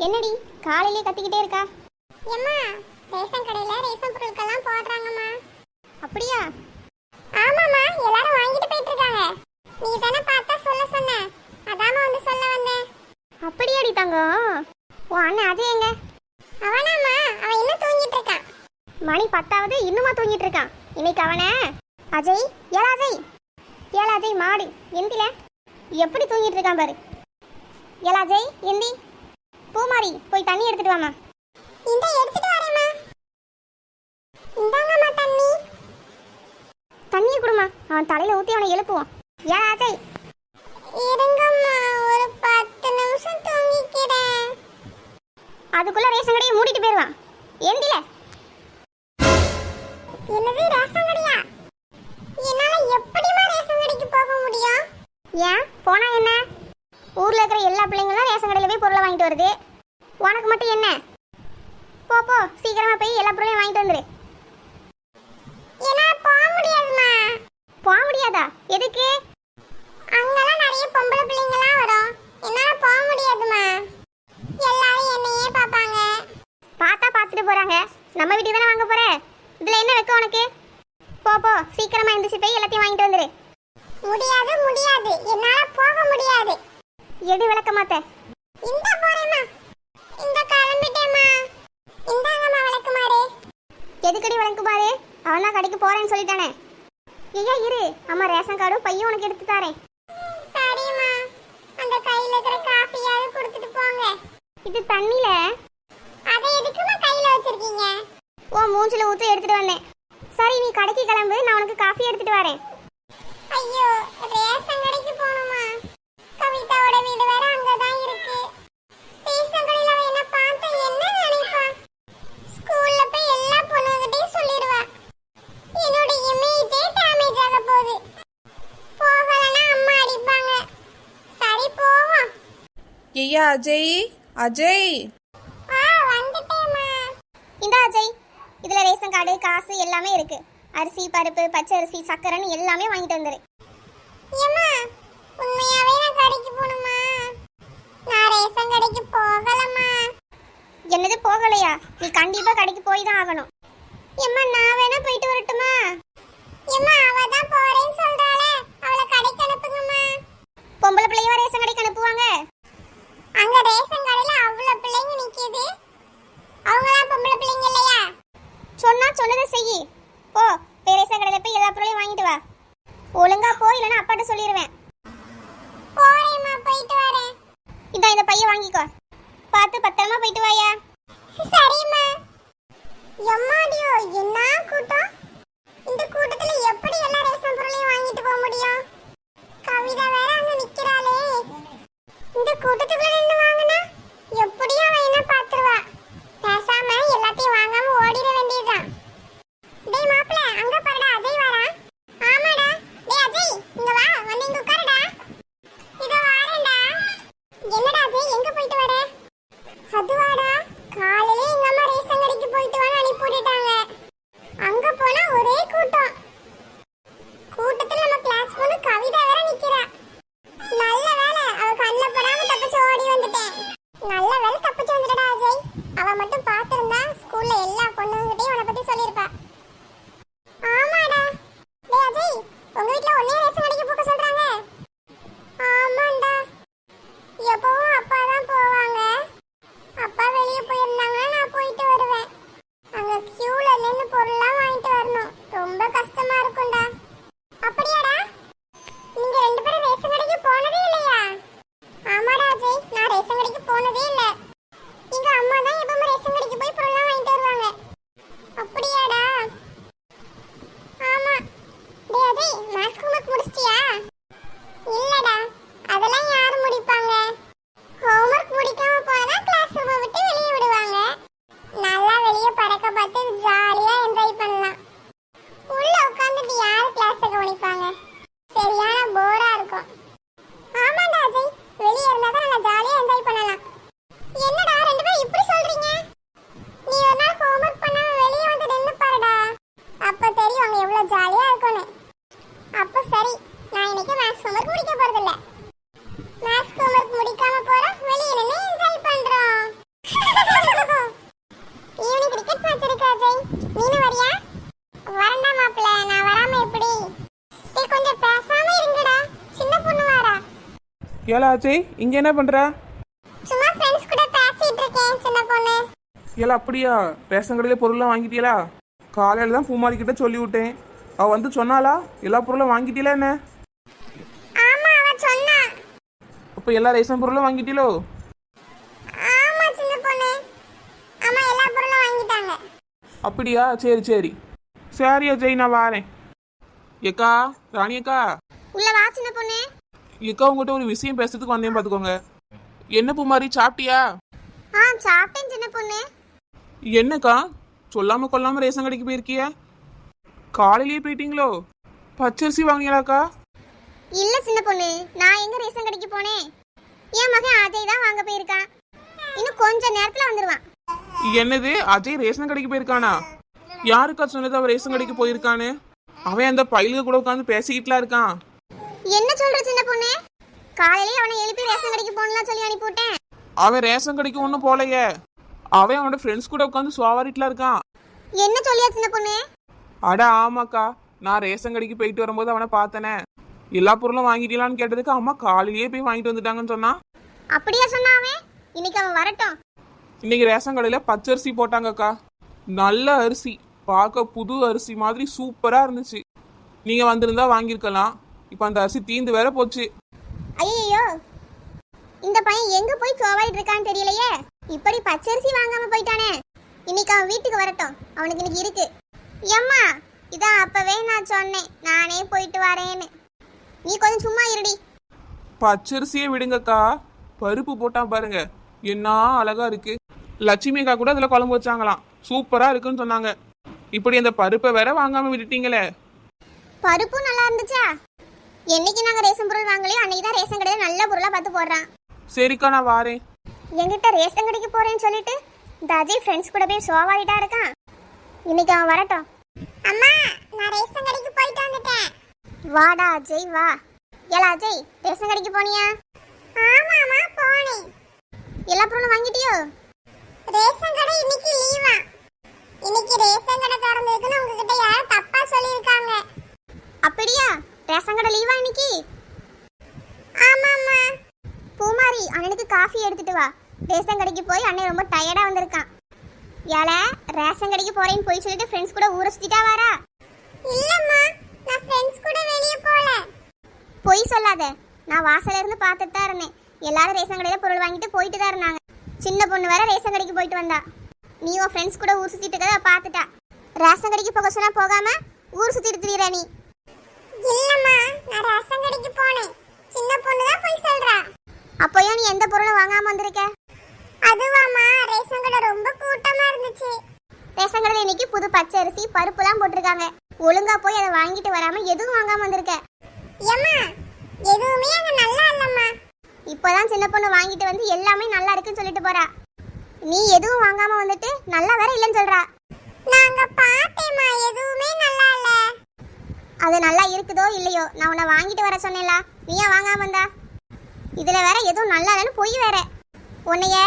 என்னடி காலையிலே கத்திக்கிட்டே இருக்கா? எம்மா ரேஷன் கடையில ரேஷன் பொருட்கள்லாம் போடுறாங்கம்மா. அப்படியா? ஆமாம்மா எல்லாரும் வாங்கிட்டு போயிட்டு இருக்காங்க நீ தானே பார்த்தா சொல்ல சொன்ன. அதாம வந்து சொல்ல வந்தேன். அப்படியாடி தங்கம்? ஓ அண்ணன் அஜய் எங்க? அவனாம்மா அவன் இன்னும் தூங்கிட்டு இருக்கான் மணி பத்தாவது இன்னுமா தூங்கிட்டு இருக்கான் இன்னைக்கு அவனே? அஜய் ஏலா அஜய். ஏலா அஜய் மாடு எந்தில. எப்படி தூங்கிட்டு இருக்கான் பாரு. ஏலா அஜய் எந்தி. பூமாரி போய் தண்ணி எடுத்துட்டு வாமா இந்த எடுத்துட்டு வரேம்மா. இந்தாங்கம்மா தண்ணி. தண்ணியை கொடுமா அவன் தலையில ஊத்தி அவனை எழுப்புவோம் ஏலா அஜய் இருங்கம்மா ஒரு பத்து நிமிஷம் தூங்கிக்கிறேன். அதுக்குள்ள ரேஷன் கடையை மூடிட்டு போயிடுவான். வாங்கிட்டு வருது. உனக்கு மட்டும் என்ன? போ போ சீக்கிரமா போய் எல்லா பொருளையும் வாங்கிட்டு வந்துரு. என்னால போக முடியாதும்மா போக முடியாதா? எதுக்கு? அங்கெல்லாம் நிறைய பொம்பளை பிள்ளைங்கலாம் வரும். என்னால போக முடியாதும்மா எல்லாரும் என்னையே பார்ப்பாங்க. பார்த்தா பார்த்துட்டு போறாங்க. நம்ம வீட்டுக்கு தானே வாங்க போற? இதுல என்ன வைக்க உனக்கு? போ போ சீக்கிரமா எந்திரிச்சு போய் எல்லாத்தையும் வாங்கிட்டு வந்துரு. முடியாது முடியாது. என்னால போக முடியாது. எது விளக்கமாத்த. இந்த போறேம்மா. இந்த கிளம்பிட்டேம்மா. இந்தாங்கம்மா விளக்குமாறு. எதுக்கடி விளக்கு பாரு அவன் தான் கடைக்கு போறேன்னு சொல்லிட்டானே. ஐயா இரு. அம்மா ரேஷன் கார்டும் பையன் உனக்கு எடுத்து தாரேன். சரிம்மா. அந்த கையில இருக்கிற காஃபியாவது கொடுத்துட்டு போங்க. இது தண்ணியில அதை எதுக்குமா கையில வச்சிருக்கீங்க? ஓ மூஞ்சில ஊத்து எடுத்துட்டு வந்தேன். சரி நீ கடைக்கு கிளம்பு. நான் உனக்கு காஃபி எடுத்துட்டு வரேன் ஐயோ ரேஷன் கடைக்கு போகணுமா கவிதாவோட வீடு வேற அங்கதான் இருக்கு ரேஷன் கடையில அவ என்ன பார்த்தா என்ன நினைப்பா ஸ்கூல்ல போய் எல்லா பொண்ணுகிட்டையும் சொல்லிடுவா என்னோட இமேஜே டேமேஜ் ஆக போகுது போகலன்னா அம்மா அடிப்பாங்க சரி போவோம் ஐயா அஜய் அஜய். ஆ இந்த அஜய். இதுல ரேஷன் கார்டு காசு எல்லாமே இருக்கு. அரிசி பருப்பு பச்சை அரிசி சக்கரைன்னு எல்லாமே வாங்கிட்டு வந்துரு. ஏம்மா கடைக்கு போகணுமா? நான் ரேஷன் கடைக்கு என்னது போகலையா? நீ கண்டிப்பா கடைக்கு போய் தான் ஆகணும் எம்மா நான் வேணா போயிட்டு வரட்டுமா ஏம்மா அவ தான் போறேன்னு சொல்றாளே அவளை கடைக்கு அனுப்புங்கம்மா பொம்பளை பிள்ளையவா ரேஷன் கடைக்கு அனுப்புவாங்க அங்க ரேஷன் கடையில அவ்வளவு பிள்ளைங்க நிக்குது அவங்களாம் பொம்பளை பிள்ளைங்க இல்லையா சொன்னா சொன்னதை செய் போ போய் ரேஷன் கடையில போய் எல்லா பொருளையும் வாங்கிட்டு வா ஒழுங்கா போ இல்லைன்னா அப்பாட்ட சொல்லிடுவேன் போறேம்மா போயிட்டு வரேன் இந்தா இந்த பைய வாங்கிக்கோ பார்த்து பத்திரமா போயிட்டு வாயா. சரிம்மா. எம்மாடியோ என்ன கூட்டம்? இந்த கூட்டத்துல எப்படி எல்லா ரேஷன் பொருளையும் வாங்கிட்டு போக முடியும்? கவிதா வேற அங்க நிக்கிறாளே. இந்த கூட்டத்துக்குள்ள நின்று வாங்கினா எப்படியும் அவன் என்ன ஏலா அஜய் இங்க என்ன பண்ற? சும்மா ஃப்ரெண்ட்ஸ் கூட பேசிட்டு இருக்கேன் சின்ன பொண்ணு. ஏலா அப்படியா? ரேஷன் கடையில பொருள்லாம் வாங்கிட்டியலா? காலையில தான் பூமாரி கிட்ட சொல்லி விட்டேன். அவ வந்து சொன்னாளா? எல்லா பொருளும் வாங்கிட்டீங்களா என்ன? ஆமா அவ சொன்னா. அப்போ எல்லா ரேஷன் பொருளும் வாங்கிட்டீங்களோ ஆமா சின்ன பொண்ணு. ஆமா எல்லா பொருளும் வாங்கிட்டாங்க. அப்படியா? சரி சரி. சரி அஜய் நான் வாரேன். ஏக்கா ராணி அக்கா. உள்ள வா சின்ன பொண்ணு. ஏக்கா உங்ககிட்ட ஒரு விஷயம் பேசுறதுக்கு வந்தேன் பார்த்துக்கோங்க என்ன பூமாரி சாப்பிட்டியா? ஆ சாப்பிட்டேன் சின்ன பொண்ணு. என்னக்கா? சொல்லாம கொல்லாம ரேஷன் கடைக்கு போயிருக்கிய? காலையிலேயே போயிட்டீங்களோ? பச்சரிசி வாங்கினீங்களாக்கா? இல்ல சின்ன பொண்ணு நான் எங்க ரேஷன் கடைக்கு போனேன். என் மகன் அஜய் தான் வாங்க போயிருக்கான். இன்னும் கொஞ்ச நேரத்துல வந்துருவான். என்னது? அஜய் ரேஷன் கடைக்கு போயிருக்கானா? யாருக்கா சொன்னது அவன் ரேஷன் கடைக்கு போயிருக்கான்னு? அவன் அந்த பயிலுக கூட உட்காந்து பேசிக்கிட்டுலாம் இருக்கான். என்ன சொல்ற சின்ன பொண்ணு? காலையிலேயே அவனை எழுப்பி ரேஷன் கடைக்கு போகணும்லாம் சொல்லி அனுப்பிவிட்டேன். அவன் ரேஷன் கடைக்கு ஒன்றும் போலையே. அவன் அவனோட ஃப்ரெண்ட்ஸ் கூட உட்காந்து சுவாரிட்டுலாம் இருக்கான். என்ன சொல்லியா சின்ன பொண்ணு? அட ஆமாக்கா. நான் ரேஷன் கடைக்கு போயிட்டு வரும்போது அவனை பார்த்தனே. எல்லா பொருளும் வாங்கிட்டீங்களான்னு கேட்டதுக்கு அம்மா காலையிலேயே போய் வாங்கிட்டு வந்துட்டாங்கன்னு சொன்னான் அப்படியா சொன்னா அவன்? இன்னைக்கு அவன் வரட்டும். இன்னைக்கு ரேஷன் கடையில் பச்சரிசி போட்டாங்கக்கா. நல்ல அரிசி. பார்க்க புது அரிசி மாதிரி சூப்பராக இருந்துச்சு. நீங்கள் வந்திருந்தா வாங்கியிருக்கலாம். இப்போ அந்த அரிசி தீந்து வேற போச்சு. ஐயோ இந்த பையன் எங்க போய் சோவாயிட்டு இருக்கான்னு தெரியலையே. இப்படி பச்சரிசி வாங்காம போயிட்டானே. இன்னைக்கு அவன் வீட்டுக்கு வரட்டும். அவனுக்கு இன்னைக்கு இருக்கு. எம்மா இதான் அப்பவே நான் சொன்னேன். நானே போயிட்டு வரேன்னு. நீ கொஞ்சம் சும்மா இருடி. பச்சரிசியே விடுங்கக்கா. பருப்பு போட்டான் பாருங்க. என்ன அழகா இருக்கு. லட்சுமி அக்கா கூட அதில் குழம்பு வச்சாங்களாம். சூப்பராக இருக்குன்னு சொன்னாங்க. இப்படி அந்த பருப்பை வேற வாங்காம விட்டுட்டீங்களே. பருப்பும் நல்லா இருந்துச்சா? என்னைக்கு நாங்க ரேஷன் பொருள் வாங்கலையோ அன்னைக்கு தான் ரேஷன் கடையில நல்ல பொருளா பார்த்து போடுறான். சரிக்கா நான் வாரேன். என்கிட்ட ரேஷன் கடைக்கு போறேன்னு சொல்லிட்டு இந்த அஜய் ஃப்ரெண்ட்ஸ் கூட போய் சோவாயிட்டா இருக்கான். இன்னைக்கு அவன் வரட்டும். அம்மா நான் ரேஷன் கடைக்கு போயிட்டு வந்துட்டேன். வாடா அஜய் வா. ஏலா அஜய் ரேஷன் கடைக்கு போனியா? ஆமாமா போனேன். எல்லா பொருளும் வாங்கிட்டியோ? ரேஷன் கடை இன்னைக்கு லீவா இன்னைக்கு ரேஷன் கடை திறந்திருக்குன்னு உங்ககிட்ட யாரும் தப்பா சொல்லியிருக்காங்க. அப்படியா? ரேஷன் கடை லீவா இன்னைக்கு? ஆமாம்மா. பூமாரி அண்ணனுக்கு காஃபி எடுத்துட்டு வா. ரேஷன் கடைக்கு போய் அண்ணன் ரொம்ப டயர்டா வந்திருக்கான். ஏல ரேஷன் கடைக்கு போறேன்னு போய் சொல்லிட்டு ஃப்ரெண்ட்ஸ் கூட ஊரை சுத்திட்டா வாரா இல்லம்மா நான் ஃப்ரெண்ட்ஸ் கூட வெளிய போல. பொய் சொல்லாத. நான் வாசல்ல இருந்து பார்த்துட்டு தான் இருந்தேன். எல்லாரும் ரேஷன் கடையில பொருள் வாங்கிட்டு போயிட்டு தான் இருந்தாங்க. சின்ன பொண்ணு வேற ரேஷன் கடைக்கு போயிட்டு வந்தா. நீ உன் ஃப்ரெண்ட்ஸ் கூட ஊர் சுத்திட்டு இருக்கத அவ பார்த்துட்டா. ரேஷன் கடைக்கு போக சொன்னா போகாம ஊர் சுத்திட்டு திரியற நீ. இல்லம்மா நான் ரசம் கடைக்கு போனேன். சின்ன பொண்ணு தான் போய் சொல்றா. அப்போ ஏன் நீ எந்த பொருளும் வாங்காம வந்திருக்க? அதுவாம்மா ரேஷன் கடை ரொம்ப கூட்டமா இருந்துச்சு. ரேஷன் கடையில் இன்னைக்கு புது பச்சை அரிசி பருப்புலாம் போட்டிருக்காங்க. ஒழுங்கா போய் அதை வாங்கிட்டு வராம எதுவும் வாங்காம வந்திருக்க? ஏம்மா எதுவுமே அங்க நல்லா இல்லம்மா. இப்போதான் சின்ன பொண்ணு வாங்கிட்டு வந்து எல்லாமே நல்லா இருக்குன்னு சொல்லிட்டு போறா. நீ எதுவும் வாங்காம வந்துட்டு நல்லா வேற இல்லைன்னு சொல்றா. நாங்க பார்த்தேம்மா எதுவுமே நல்லா இல்ல. அது நல்லா இருக்குதோ இல்லையோ? நான் உன்னை வாங்கிட்டு வர சொன்னேன்ல. நீ ஏன் வாங்காம இருந்தா? இதுல வேற எதுவும் நல்லா இல்லைன்னு பொய் வேற. உன்னைய